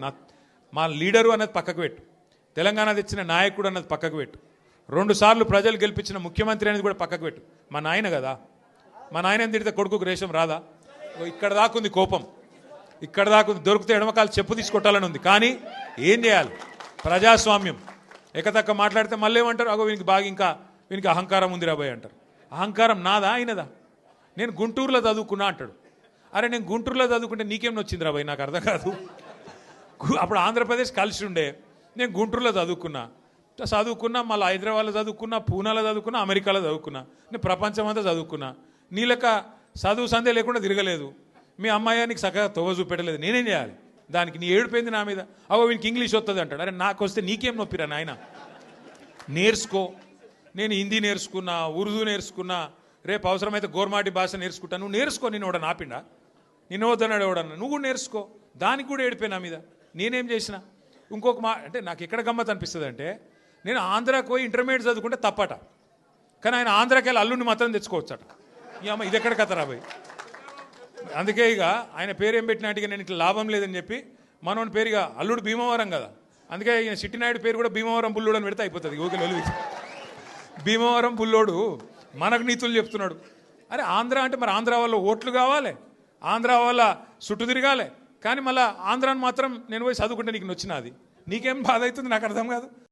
నా మా లీడరు అన్నది పక్కకు పెట్టు. తెలంగాణ తెచ్చిన నాయకుడు అన్నది పక్కకు పెట్టు. రెండుసార్లు ప్రజలు గెలిపించిన ముఖ్యమంత్రి అనేది కూడా పక్కకు పెట్టు. మా నాయన కదా. మా నాయన తిడితే కొడుకుకు రేషం రాదా? ఓ ఇక్కడ దాకుంది కోపం. ఇక్కడ దాకుంది దొరికితే ఎడమకాలు చెప్పు తీసుకొట్టాలని ఉంది. కానీ ఏం చేయాలి? ప్రజాస్వామ్యం. ఎకతక్క మాట్లాడితే మళ్ళీ ఏమంటారు? అగో వీనికి బాగా ఇంకా వీనికి అహంకారం ఉంది రాబోయ్ అంటారు. అహంకారం నాదా ఆయనదా? నేను గుంటూరులో చదువుకున్నా అంటాడు. అరే నేను గుంటూరులో చదువుకుంటే నీకేం నొచ్చింది రాబోయ్? నాకు అర్థం కాదు. అప్పుడు ఆంధ్రప్రదేశ్ కలిసి ఉండే. నేను గుంటూరులో చదువుకున్నా. చదువుకున్నా మళ్ళీ హైదరాబాద్లో చదువుకున్నా పూనాలో చదువుకున్నా అమెరికాలో చదువుకున్నా. నేను ప్రపంచం అంతా చదువుకున్నా. నీ చదువు సందే లేకుండా తిరగలేదు. మీ అమ్మాయి నీకు చక్కగా తొవ్వ చూపెట్టలేదు. నేనేం చేయాలి? దానికి నీ ఏడిపోయింది నా మీద? అవో వీనికి ఇంగ్లీష్ వస్తుంది అంటాడు. అరే నాకు వస్తే నీకేం నొప్పిరా నాయన? నేర్చుకో. నేను హిందీ నేర్చుకున్నా ఉర్దూ నేర్చుకున్నా రేపు అవసరమైతే గోర్మాటి భాష నేర్చుకుంటా. నువ్వు నేర్చుకో నేను వాడు నాపిండా నిన్ను వద్దన్నాడు ఎవడన్నా? నువ్వు కూడా నేర్చుకో. దానికి కూడా ఏడిపోయి నా మీద. నేనేం చేసిన? ఇంకొక మా అంటే నాకు ఎక్కడ గమ్మత్ అనిపిస్తుంది అంటే నేను ఆంధ్రాకి పోయి ఇంటర్మీడియట్ చదువుకుంటే తప్పట. కానీ ఆయన ఆంధ్రాకి వెళ్ళి అల్లుడిని మాత్రం తెచ్చుకోవచ్చట. ఈ అమ్మ ఇది ఎక్కడ కథ రాబోయ్ అందుకే ఇక ఆయన పేరు ఏం పెట్టినట్టుగా నేను ఇట్లా లాభం లేదని చెప్పి మనోని ఇక అల్లుడు భీమవరం కదా. అందుకే ఈయన సిట్టినాయుడు పేరు కూడా భీమవరం బుల్లుడు అని పెడితే అయిపోతుంది. ఓకే లొల్లి భీమవరం బుల్లోడు మనకు నీతులు చెప్తున్నాడు. అరే ఆంధ్ర అంటే మరి ఆంధ్ర వల్ల ఓట్లు కావాలి? ఆంధ్ర వల్ల చుట్టు తిరగాలి? కానీ మళ్ళీ ఆంధ్రాని మాత్రం నేను పోయి చదువుకుంటే నీకు నొచ్చినది నీకేం బాధ అవుతుంది? నాకు అర్థం కాదు.